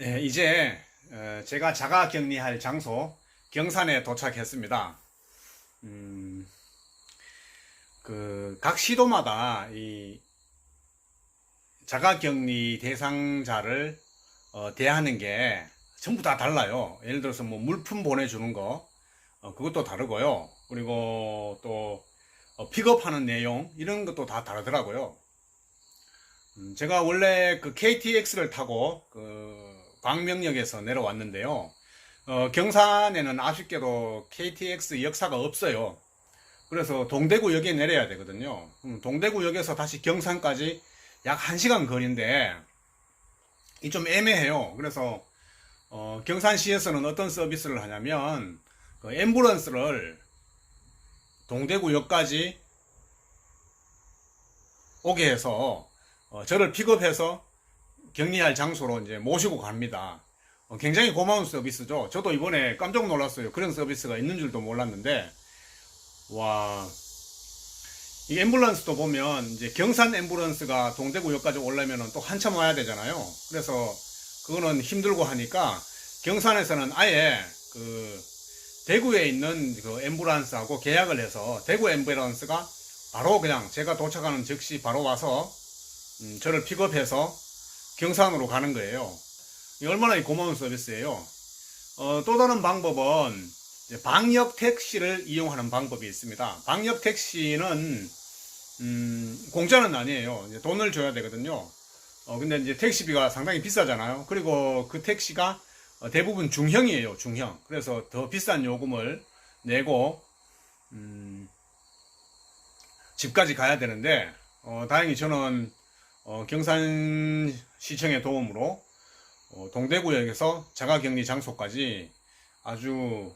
예, 이제 어, 제가 자가 격리할 장소 경산에 도착했습니다. 음, 그 각 시도마다 이 자가 격리 대상자를 어, 대하는 게 전부 다 달라요. 예를 들어서 뭐 물품 보내주는 거 어, 그것도 다르고요. 그리고 또 어, 픽업하는 내용 이런 것도 다 다르더라고요. 음, 제가 원래 그 KTX를 타고 그 광명역에서 내려왔는데요. 어, 경산에는 아쉽게도 KTX 역사가 없어요. 그래서 동대구역에 내려야 되거든요. 음, 동대구역에서 다시 경산까지 약 1시간 거리인데 이 좀 애매해요. 그래서 어, 경산시에서는 어떤 서비스를 하냐면 그 앰뷸런스를 동대구역까지 오게 해서 어, 저를 픽업해서 격리할 장소로 이제 모시고 갑니다. 어, 굉장히 고마운 서비스죠. 저도 이번에 깜짝 놀랐어요. 그런 서비스가 있는 줄도 몰랐는데, 와, 이 앰뷸런스도 보면 이제 경산 앰뷸런스가 동대구역까지 오려면 또 한참 와야 되잖아요. 그래서 그거는 힘들고 하니까 경산에서는 아예 그 대구에 있는 그 앰뷸런스하고 계약을 해서 대구 앰뷸런스가 바로 그냥 제가 도착하는 즉시 바로 와서 음, 저를 픽업해서 경산으로 가는 거예요. 이 얼마나 고마운 서비스예요. 어, 또 다른 방법은 방역 택시를 이용하는 방법이 있습니다. 방역 택시는 음, 공짜는 아니에요. 돈을 줘야 되거든요. 어, 근데 이제 택시비가 상당히 비싸잖아요. 그리고 그 택시가 어, 대부분 중형이에요. 중형. 그래서 더 비싼 요금을 내고 음, 집까지 가야 되는데 어, 다행히 저는 어, 경산시청의 도움으로 어, 동대구역에서 자가격리 장소까지 아주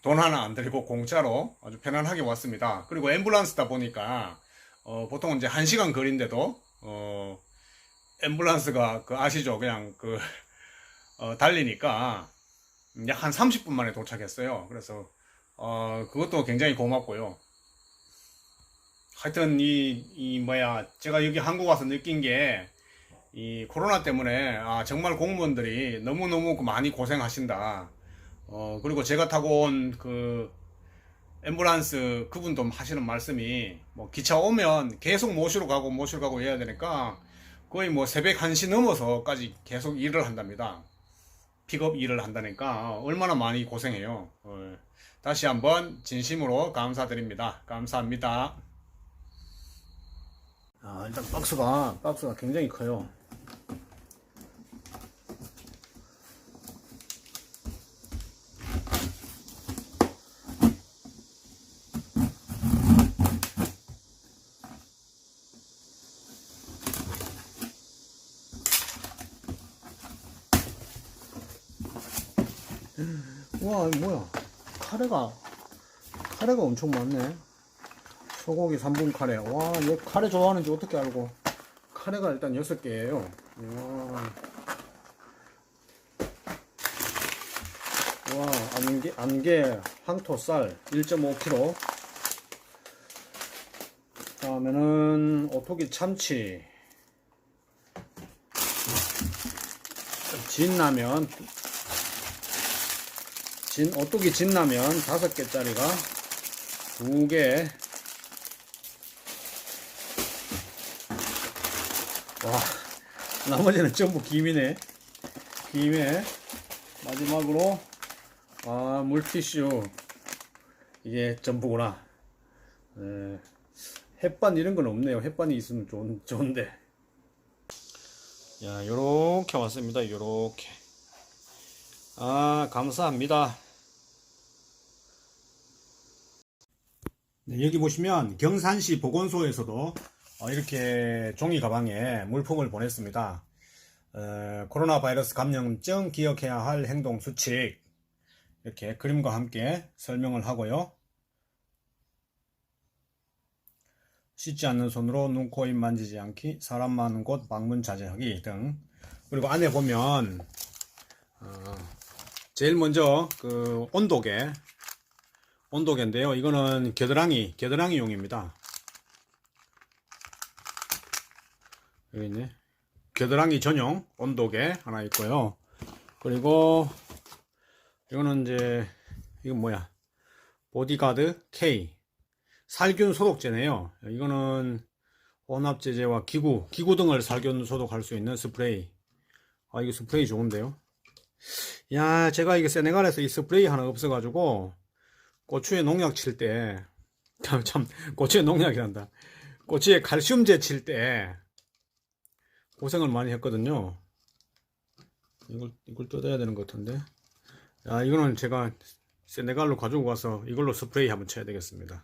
돈 하나 안 들이고 공짜로 아주 편안하게 왔습니다. 그리고 앰뷸런스다 보니까 어, 보통 이제 한 시간 거리인데도 어, 앰뷸런스가 그 아시죠? 그냥 그 어, 달리니까 약 한 30분 만에 도착했어요. 그래서 어, 그것도 굉장히 고맙고요. 하여튼 이, 이 뭐야 제가 여기 한국 와서 느낀 게 이 코로나 때문에 아 정말 공무원들이 너무너무 많이 고생하신다. 어 그리고 제가 타고 온그 앰뷸런스 그분도 하시는 말씀이 뭐 기차 오면 계속 모시러 가고 모시러 가고 해야 되니까 거의 뭐 새벽 1시 넘어서까지 계속 일을 한답니다. 픽업 일을 한다니까 얼마나 많이 고생해요. 어, 다시 한번 진심으로 감사드립니다. 감사합니다. 아, 일단 박스가, 박스가 굉장히 커요. 와, 이거 뭐야. 카레가, 카레가 엄청 많네. 소고기 3분 카레. 와, 얘 카레 좋아하는지 어떻게 알고. 카레가 일단 6개예요. 와. 와, 안개, 안개, 황토 쌀 1.5kg. 다음에는 오토기 참치. 진라면. 진, 오토기 진라면 5개짜리가 2개. 와, 나머지는 전부 김이네. 김에 마지막으로 아 물티슈 이게 전부구나. 네. 햇반 이런 건 없네요. 햇반이 있으면 좋은, 좋은데. 야, 요렇게 왔습니다. 요렇게. 아, 감사합니다. 네, 여기 보시면 경산시 보건소에서도 어, 이렇게 종이 가방에 물품을 보냈습니다. 어, 코로나 바이러스 감염증 기억해야 할 행동 수칙 이렇게 그림과 함께 설명을 하고요. 씻지 않는 손으로 눈, 코, 입 만지지 않기, 사람 많은 곳 방문 자제하기 등 그리고 안에 보면 어, 제일 먼저 그 온도계 온도계인데요. 이거는 겨드랑이 겨드랑이용입니다. 여기 있네. 겨드랑이 전용 온도계 하나 있고요. 그리고 이거는 이제 이건 뭐야? 보디가드 K 살균 소독제네요. 이거는 혼합제제와 기구, 기구 등을 살균 소독할 수 있는 스프레이. 아, 이거 스프레이 좋은데요? 야, 제가 이게 세네갈에서 이 스프레이 하나 없어가지고, 고추에 농약 칠 때, 참, 참, 고추에 농약이란다. 고추에 칼슘제 칠 때, 고생을 많이 했거든요. 이걸, 이걸 뜯어야 되는 것 같은데. 야, 이거는 제가 세네갈로 가지고 가서 이걸로 스프레이 한번 쳐야 되겠습니다.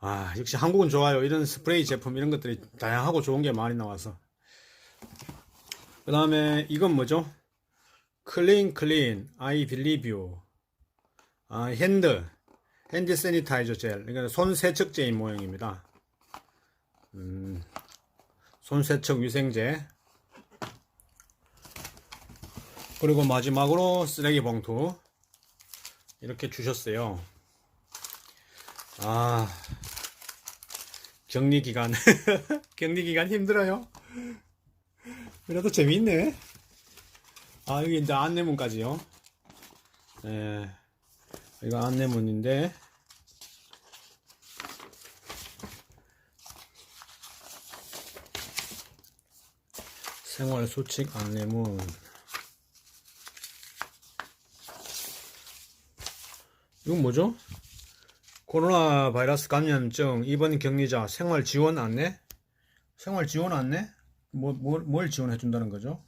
아, 역시 한국은 좋아요. 이런 스프레이 제품, 이런 것들이 다양하고 좋은 게 많이 나와서. 그 다음에 이건 뭐죠? 클린 클린 아이 빌리뷰 아, 핸드 핸드 세니타이저 젤 그러니까 손 세척제인 모양입니다 음, 손 세척 위생제 그리고 마지막으로 쓰레기 봉투 이렇게 주셨어요 아 격리 기간 격리 기간 힘들어요 그래도 재밌네 아, 여기 이제 안내문까지요. 예. 이거 안내문인데. 생활 수칙 안내문. 이건 뭐죠? 코로나 바이러스 감염증 입원 격리자 생활 지원 안내? 생활 지원 안내? 뭐, 뭘, 뭘 지원해 준다는 거죠?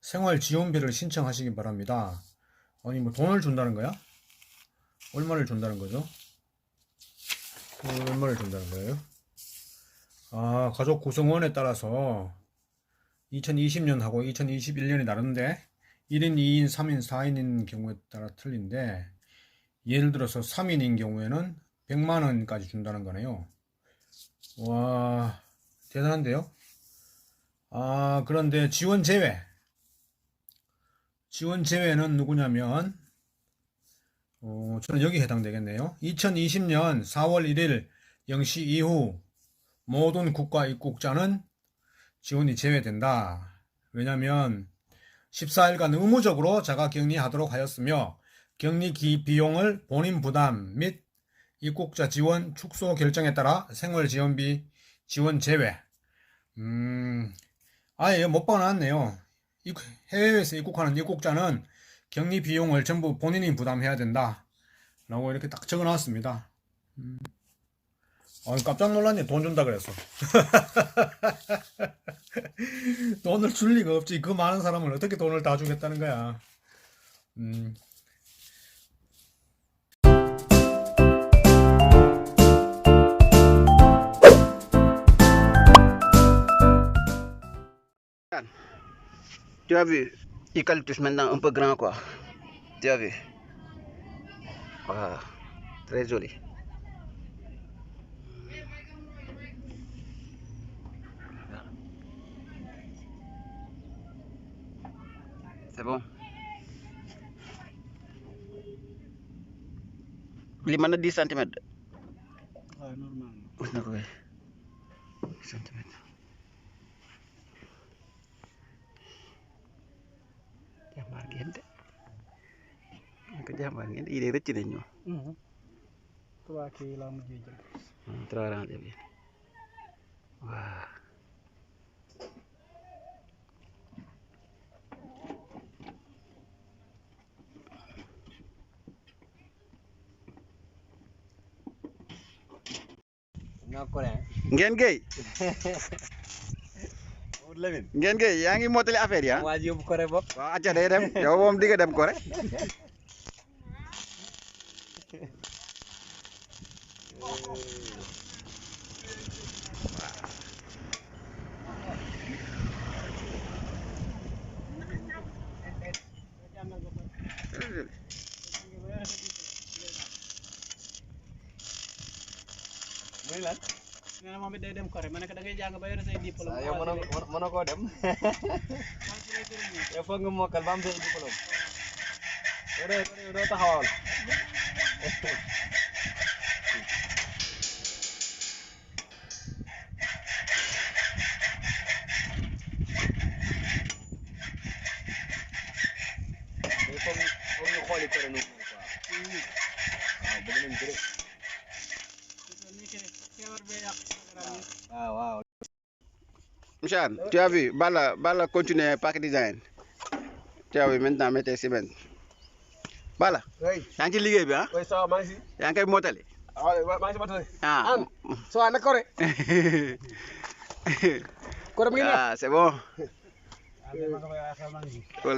생활 지원비를 신청하시기 바랍니다. 아니 뭐 돈을 준다는 거야? 얼마를 준다는 거죠? 얼마를 준다는 거예요? 아 가족 구성원에 따라서 2020년하고 2021년이 다른데 1인, 2인, 3인, 4인인 경우에 따라 틀린데 예를 들어서 3인인 경우에는 100만 원까지 준다는 거네요. 와 대단한데요? 아 그런데 지원 제외 지원 제외는 누구냐면 어, 저는 여기 해당되겠네요. 2020년 4월 1일 0시 이후 모든 국가 입국자는 지원이 제외된다. 왜냐하면 14일간 의무적으로 자가 격리하도록 하였으며 격리 기 비용을 본인 부담 및 입국자 지원 축소 결정에 따라 생활 지원비 지원 제외. 음, 아예 못 박아놨네요. 입- 해외에서 입국하는 입국자는 격리 비용을 전부 본인이 부담해야 된다. 라고 이렇게 딱 적어 놨습니다. 음. 아, 깜짝 놀랐네. 돈 준다 그래서. 돈을 줄 리가 없지. 그 많은 사람을 어떻게 돈을 다 주겠다는 거야. 음. Tu as vu, eucalyptus maintenant un peu grand quoi. Tu as vu. Voilà. Très joli. C'est bon. li mën na 10 centimètres. waaw normal Mën na ko kay. 10 centimètres. jàmbaar ngeen de ko jàmbaar ngeen de yii de rëcc nañ ñu trois kii laa mujjee jël trois rangées bi waaw ngeen géey ngeen géey yaa ngi mottali affaire yi ah? Waa ji yóbbu coré bopp waaw acca day dem. Yow moom di dem ko moom it day dem coré ma ne ko da ngay jàng ba yore say diplôme. Waaw yow mënoo mënoo mënoo koo dem. Yow foog nga mokkal ba am say diplôme. Yow doo taxawal. Tu as vu, Bala, Bala continue Park Design. Tu as vu, maintenant, mettez ciment. Bala, oui. yaa ngi ci liggéey bi ah? Oui ça va maa ngi si yaa ngi koy mottali. Waaw maa ngi si matale ah. Am. ça va naka kore kore mu ngi neex ah c'est bon. Ko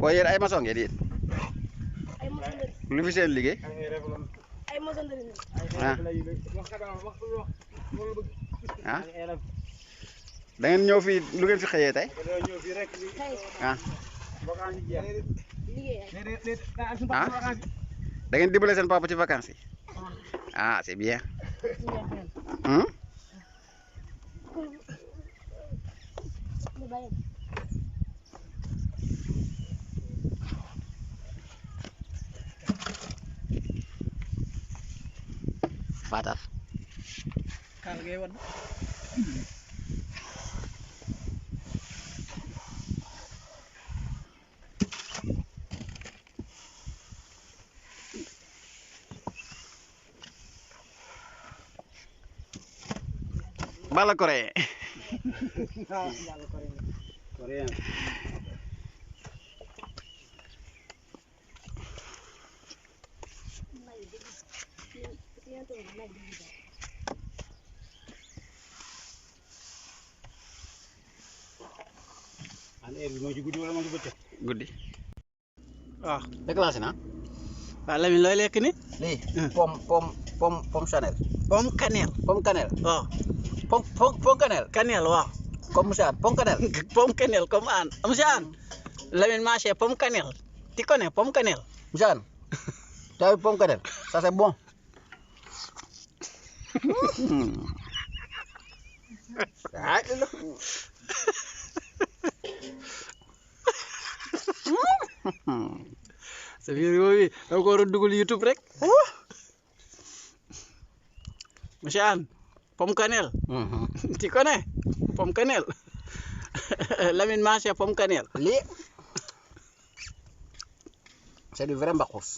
Boyer air masong ya, Dit? Ay masong diri. Lu bisa liggéey? Ay. Ah. Ah. Da ngeen lu ngeen fi xëyee tey? Ah. Ah da ngeen dimbale seen papa ci vacances yi. Ah. C'est bien. Hmm? Fatal. Kaal ভালো করে guddi pom pom pom pom chanel. Pom canel pom canel Pong pong pong kanel. Kanel, wa. Kom sa pong kanel. pom kanel kom an. Monsieur Lamin ma Maché, ya, pom kanel. Ti kone pom kanel. Am Anne. Tu as pom kanel. Sa c'est bon. sa biir boobu da ko war a YouTube rek. monsieur Anne. Pomme cannelle. Tu connais pomme cannelle. Lamine marché pomme cannelle. lii c'est du vrai mbaqus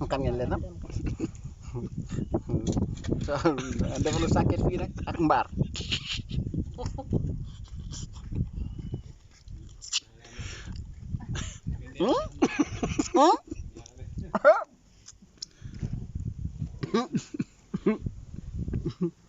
kan ngeen leen am defalu sàkket fii rek ak mbaar? Hmm?